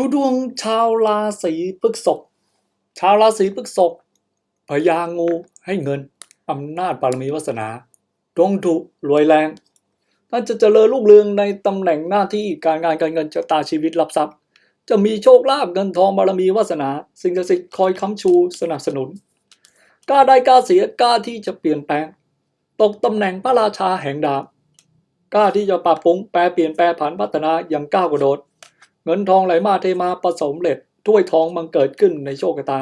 ดูดวงชาวราศีพฤษภชาวราศีพฤษภพญางูให้เงินอำนาจบารมีวาสนาดวงดุรวยแรงท่านจะเจริญรุ่งเรืองในตำแหน่งหน้าที่การงานการเงินชะตาชีวิตรับทรัพย์ จะมีโชคลาภเงินทองบารมีวาสนา สิ่งศักดิ์สิทธิ์คอยค้ำชูสนับสนุนกล้าได้กล้าเสียกล้าที่จะเปลี่ยนแปลง ตกตำแหน่งพระราชาแห่งดาบกล้าที่จะปรับปรุงแปลเปลี่ยนแปลผันพัฒนาอย่างก้าวกระโดด เงินทองไหลมาเทมาผสมเร็จถ้วยทองมันเกิดขึ้นในโชคชะตา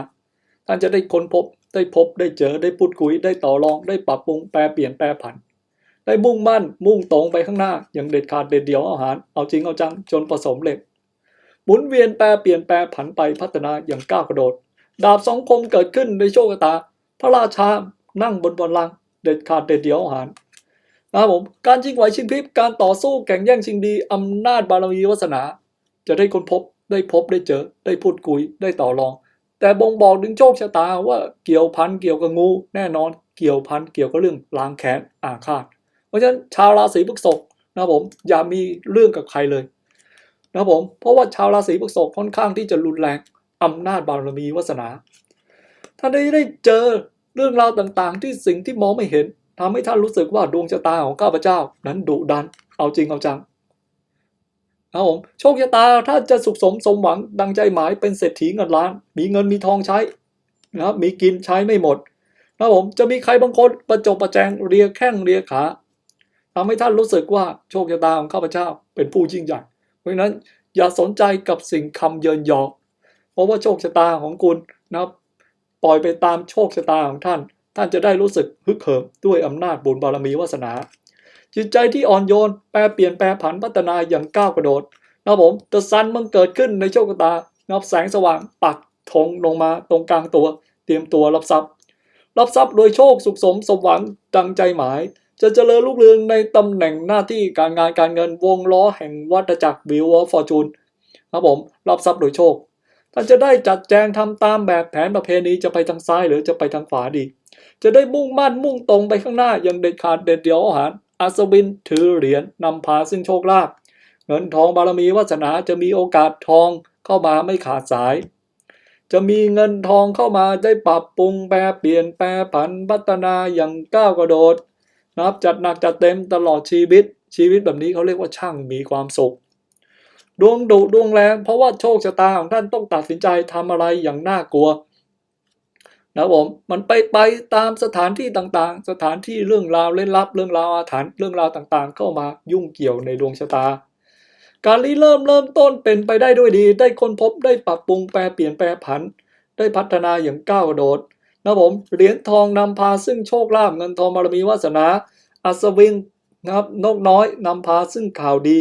ท่านจะได้ค้นพบได้พบได้เจอได้พูดคุยได้ต่อรองได้ปรับปรุงแปลเปลี่ยนแปลผัน ได้มุ่งมั่นมุ่งตรงไปข้างหน้าอย่างเด็ดขาดเด็ดเดี่ยวอาหาร เอาจริงเอาจังจนผสมเร็จหมุนเวียนแปลเปลี่ยนแปลผันไปพัฒนาอย่างก้าวกระโดด ดาบสองคมเกิดขึ้นในโชคชะตา พระราชานั่งบนบัลลังก์เด็ดขาดเด็ดเดี่ยวอาหารนะครับผมการชิงไหวชิงพริบการต่อสู้แข่งแย่งชิงดีอำนาจบารมีวาสนา จะได้ค้นพบได้พบได้เจอได้พูดคุยได้ต่อรอง แต่บ่งบอกถึงโชคชะตาว่าเกี่ยวพันเกี่ยวกับงู แน่นอนเกี่ยวพันเกี่ยวกับเรื่องล้างแค้นอาฆาตเพราะฉะนั้นชาวราศีพฤษภนะผมอย่ามีเรื่องกับใครเลยนะผมเพราะว่าชาวราศีพฤษภค่อนข้างที่จะรุนแรงอำนาจบารมีวาสนาท่านได้ได้เจอเรื่องราวต่างๆ ที่สิ่งที่มองไม่เห็นทำให้ท่านรู้สึกว่าดวงชะตาของข้าพเจ้า นั้นดุดันเอาจริงเอาจัง ครับผมโชคชะตาถ้าจะสุขสมสมหวังดังใจหมายเป็นเศรษฐีเงินล้าน มีเงินมีทองใช้นะครับมีกินใช้ไม่หมดนะครับผมจะมีใครบางคนประจบประแจงเรียแข้งเรียขาทำให้ท่านรู้สึกว่าโชคชะตาของข้าพเจ้าเป็นผู้ยิ่งใหญ่เพราะฉะนั้นอย่าสนใจกับสิ่งคำเยินยอเพราะว่าโชคชะตาของคุณนะครับปล่อยไปตามโชคชะตาของท่าน ท่านจะได้รู้สึกฮึกเหิมด้วยอำนาจบุญบารมีวาสนา จิตใจที่อ่อนโยน แปรเปลี่ยนแปรผันพัฒนาอย่างก้าวกระโดดนะผมต่ซันมันเกิดขึ้นในโชคชะตานะครับแสงสว่างปักธงลงมาตรงกลางตัว เตรียมตัวรับทรัพย์ รับทรัพย์โดยโชคสุขสมสมหวังดังใจหมาย จะเจริญรุ่งเรืองในตำแหน่งหน้าที่การงานการเงินวงล้อแห่งวัฏจักรวิวฟอร์จูนครับผมรับทรัพย์โดยโชคท่านจะได้จัดแจงทำตามแบบแผนประเพณีจะไปทางซ้ายหรือจะไปทางขวาดี จะได้มุ่งมั่นมุ่งตรงไปข้างหน้าอย่างเด็ดขาดเด็ดเดี่ยวอาหาร อัศวินถือเหรียญนำพาซึ่งโชคลาภเงินทองบารมีวาสนาจะมีโอกาสทองเข้ามาไม่ขาดสาย จะมีเงินทองเข้ามาได้ปรับปรุงแปรเปลี่ยนแปรผันพัฒนาอย่างก้าวกระโดด นับจัดหนักจัดเต็มตลอดชีวิต ชีวิตแบบนี้เขาเรียกว่าช่างมีความสุข ดวงดุดวงแรงเพราะว่าโชคชะตาของท่านต้องตัดสินใจทำอะไรอย่างน่ากลัว นะผมมันไปไปตามสถานที่ต่างๆ สถานที่เรื่องราวเล่นลับเรื่องราวอาถรรพ์เรื่องราวต่างๆ เข้ามายุ่งเกี่ยวในดวงชะตา การริเริ่มเริ่มต้นเป็นไปได้ด้วยดี ได้ค้นพบได้ปรับปรุงแปรเปลี่ยนแปรผัน ได้พัฒนาอย่างก้าวกระโดดนะผมเหรียญทองนำพาซึ่งโชคลาภเงินทองบารมีวาสนาอัศวินนะครับนกน้อยนำพาซึ่งข่าวดี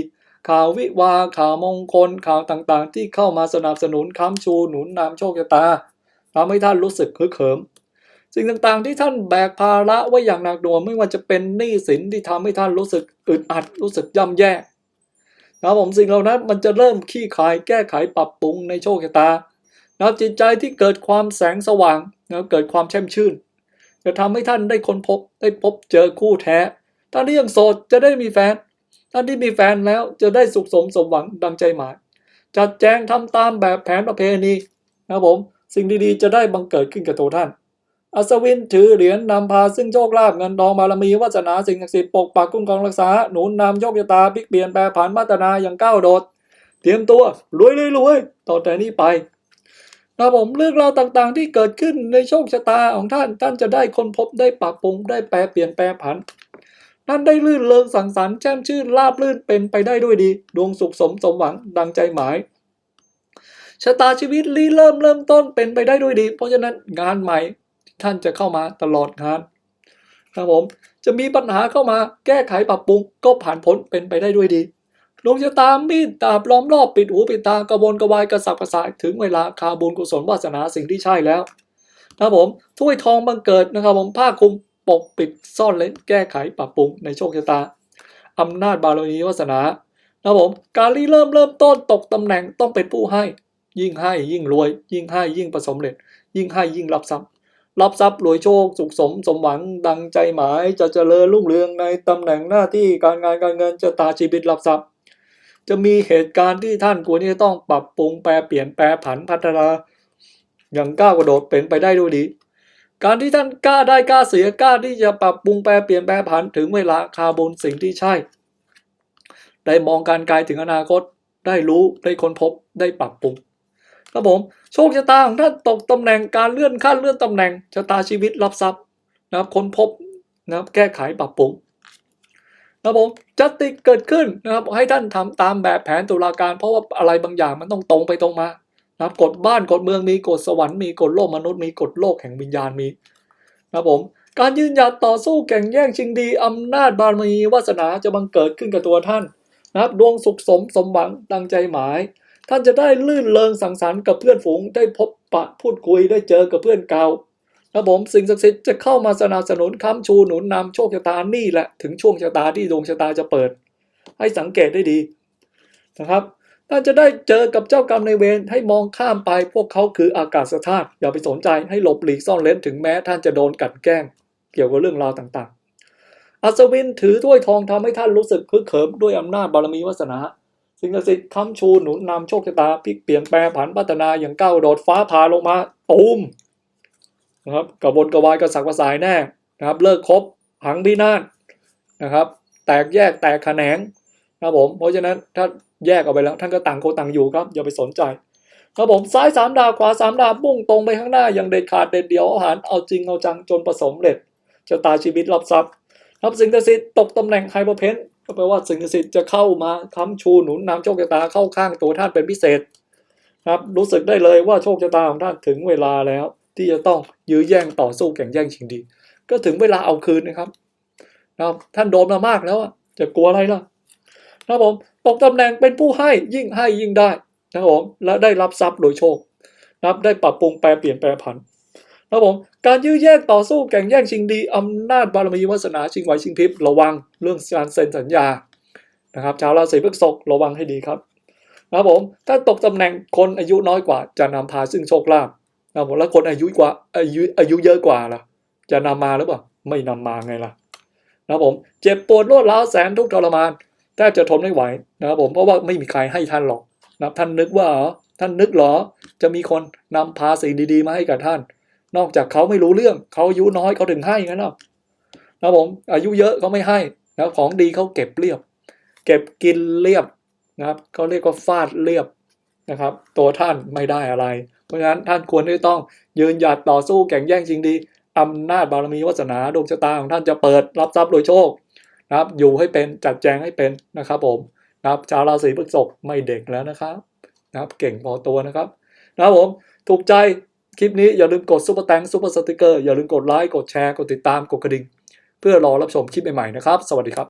ข่าววิวาข่าวมงคลข่าวต่างๆ ที่เข้ามาสนับสนุนค้ำชูหนุนนำโชคชะตา ทำให้ท่านรู้สึกฮึกเหิมสิ่งต่างๆที่ท่านแบกภาระไว้อย่างหนักหน่วงไม่ว่าจะเป็นหนี้สินที่ทำให้ท่านรู้สึกอึดอัดรู้สึกย่ำแย่นะผมสิ่งเหล่านั้นมันจะเริ่มขี้คายแก้ไขปรับปรุงในโชคชะตานะจิตใจที่เกิดความแสงสว่างนะเกิดความแช่มชื่น จะทำให้ท่านได้ค้นพบได้พบเจอคู่แท้ท่านที่ยังโสดจะได้มีแฟน ท่านที่มีแฟนแล้วจะได้สุขสมสมหวังดังใจหมาย จัดแจงทำตามแบบแผนประเพณีนะผม สิ่งดีๆ จะได้บังเกิดขึ้นกับตัวท่าน อัศวินถือเหรียญนำพาซึ่งโชคลาภเงินทองบารมีวาสนาสิ่งศักดิ์สิทธิ์ปกปักคุ้มครองรักษาหนุนนำโชคชะตาพลิกเปลี่ยนแปลผันพัฒนาอย่างก้าวโดด เตรียมตัวรวยเลยรวยต่อแต่นี้ไปนะผมเรื่องราวต่างๆ ที่เกิดขึ้นในโชคชะตาของท่าน ท่านจะได้ค้นพบได้ปรับปรุงได้แปลเปลี่ยนแปลผันท่านได้ลื่นเริงสังสรรค์แช่มชื่นราบลื่นเป็นไปได้ด้วยดี ดวงสุขสมสมหวังดังใจหมาย ชะตาชีวิตรีเริ่มเริ่มต้นเป็นไปได้ด้วยดี เพราะฉะนั้นงานใหม่ท่านจะเข้ามาตลอดงานครับผมจะมีปัญหาเข้ามาแก้ไขปรับปรุงก็ผ่านพ้นเป็นไปได้ด้วยดีดวงชะตามีดดาบล้อมรอบปิดหูปิดตากระวนกระวายกระสับกระส่ายถึงเวลาคาบุญกุศลวาสนาสิ่งที่ใช่แล้วนะครับผมถ้วยทองบังเกิดนะครับผมผ้าคลุมปกปิดซ่อนเล้นแก้ไขปรับปรุงในโชคชะตาอำนาจบารมีวาสนานะครับผมการรีเริ่มเริ่มต้นตกตำแหน่งต้องเป็นผู้ให้ ยิ่งให้ยิ่งรวย ยิ่งให้ยิ่งประสมเร็จ ยิ่งให้ยิ่งรับทรัพย์ รับทรัพย์รวยโชคสุขสมสมหวังดังใจหมายจะเจริญรุ่งเรืองในตำแหน่งหน้าที่การงานการเงินจะตาชีวิตรับทรัพย์ จะมีเหตุการณ์ที่ท่านควรที่จะต้องปรับปรุงแปรเปลี่ยนแปรผันพัฒนาอย่างก้าวกระโดดเป็นไปได้ด้วยดี การที่ท่านกล้าได้กล้าเสียกล้าที่จะปรับปรุงแปรเปลี่ยนแปรผันถึงเวลาคาร์บนสิ่งที่ใช่ ได้มองการไกลถึงอนาคตได้รู้ได้ค้นพบได้ปรับปรุง ครับผม โชคชะตาของท่านตกตำแหน่งการเลื่อนขั้นเลื่อนตำแหน่งชะตาชีวิตรับทรัพย์นะครับค้นพบนะครับแก้ไขปรับปรุงนะครับผมจัติเกิดขึ้นนะครับให้ท่านทำตามแบบแผนตุลาการ เพราะว่าอะไรบางอย่างมันต้องตรงไปตรงมานะครับกฎบ้านกฎเมืองมีกฎสวรรค์มีกฎโลกมนุษย์มีกฎโลกแห่งวิญญาณมีนะครับผมการยืนหยัดต่อสู้แข่งแย่งชิงดีอำนาจบารมีวาสนาจะบังเกิดขึ้นกับตัวท่านนะครับดวงสุขสมสมหวังดังใจหมาย ท่านจะได้ลื่นเริงสังสรรค์กับเพื่อนฝูงได้พบปะพูดคุยได้เจอกับเพื่อนเก่านะครับผมสิ่งศักดิ์สิทธิ์จะเข้ามาสนับสนุนค้ำชูหนุนนำโชคชะตานี่แหละถึงช่วงชะตาที่ดวงชะตาจะเปิด ให้สังเกตได้ดีนะครับท่านจะได้เจอกับเจ้ากรรมในเวรให้มองข้ามไปพวกเขาคืออากาศธาตุอย่าไปสนใจให้หลบหลีกซ่อนเล้นถึงแม้ท่านจะโดนกลันแกล้ง เกี่ยวกับเรื่องราวต่างๆ อัศวินถือถ้วยทองทำให้ท่านรู้สึกคึกเขิมด้วยอำนาจบารมีวาสนา สิ่งศักดิ์สิทธิ์ค้ำชูหนุนนำโชคชะตาพลิกเปลี่ยนแปลผันพัฒนาอย่างก้าวโดดฟ้าผ่าลงมาตูมนะครับกระบนกระวายกระสักกระสายแน่นะครับ เลิกคบหังพินาศนะครับ แตกแยกแตกแขนงนะครับผมเพราะฉะนั้นถ้าแยกออกไปแล้วท่านก็ต่างคนต่างอยู่ครับ อย่าไปสนใจครับผมซ้ายสามดาวขวาสามดาวมุ่งตรงไปข้างหน้าอย่างเด็ดขาดเด็ดเดียวอาหารเอาจริงเอาจังจนประสมเร็จชะตาชีวิตรับทรัพย์ครับสิ่งศักดิ์สิทธิ์ตกตำแหน่งไฮเปอร์เพน ก็แปลว่าสิ่งศักดิ์สิทธิ์จะเข้ามาค้ำชูหนุนนำโชคชะตาเข้าข้างตัวท่านเป็นพิเศษครับ รู้สึกได้เลยว่าโชคชะตาของท่านถึงเวลาแล้ว ที่จะต้องยื้อแย่งต่อสู้แข่งแย่งชิงดี ก็ถึงเวลาเอาคืนนะครับนะครับท่านโดนมามากแล้วจะกลัวอะไรล่ะนะครับผมตกตำแหน่งเป็นผู้ให้ยิ่งให้ยิ่งได้นะครับผมและได้รับทรัพย์โดยโชคนะครับได้ปรับปรุงแปลเปลี่ยนแปลผัน ครับผมการยื้อแย่งต่อสู้แข่งแย่งชิงดีอำนาจบารมีวาสนาชิงไหวชิงพริบระวังเรื่องการเซ็นสัญญานะครับชาวราศีพฤษภระวังให้ดีครับนะครับผมถ้าตกตำแหน่งคนอายุน้อยกว่า จะนำพาซึ่งโชคลาภนะครับผมแล้วคนอายุกว่าอายุอายุเยอะกว่าล่ะ จะนำมาหรือเปล่าไม่นำมาไงล่ะนะครับผมเจ็บปวดรวดร้าวแสนทุกข์ทรมานแทบจะทนไม่ไหวนะครับผมเพราะว่าไม่มีใครให้ท่านหรอกนะท่านนึกว่าเหรอท่านนึกหรอ จะมีคนนำพาสิ่งดีๆ มาให้กับท่าน นอกจากเขาไม่รู้เรื่องเขาอายุน้อยเขาถึงให้งั้นนะนะผมอายุเยอะเขาไม่ให้นะของดีเขาเก็บเรียบ เก็บกินเรียบนะครับเขาเรียกว่าฟาดเรียบนะครับ ตัวท่านไม่ได้อะไร เพราะฉะนั้นท่านควรที่ต้องยืนหยัดต่อสู้แข่งแย่งชิงดีอำนาจบารมีวาสนาดวงชะตาของท่านจะเปิดรับทรัพย์โดยโชคนะครับ อยู่ให้เป็นจัดแจงให้เป็นนะครับ ผมนะครับชาวราศีพฤษภไม่เด็กแล้วนะครับ นะครับ เก่งพอตัวนะครับ นะครับผมถูกใจ คลิปนี้อย่าลืมกดซุปเปอร์แตงซุปเปอร์สติกเกอร์อย่าลืมกดไลค์กดแชร์กดติดตามกดกระดิ่งเพื่อรอรับชมคลิปใหม่ๆนะครับ สวัสดีครับ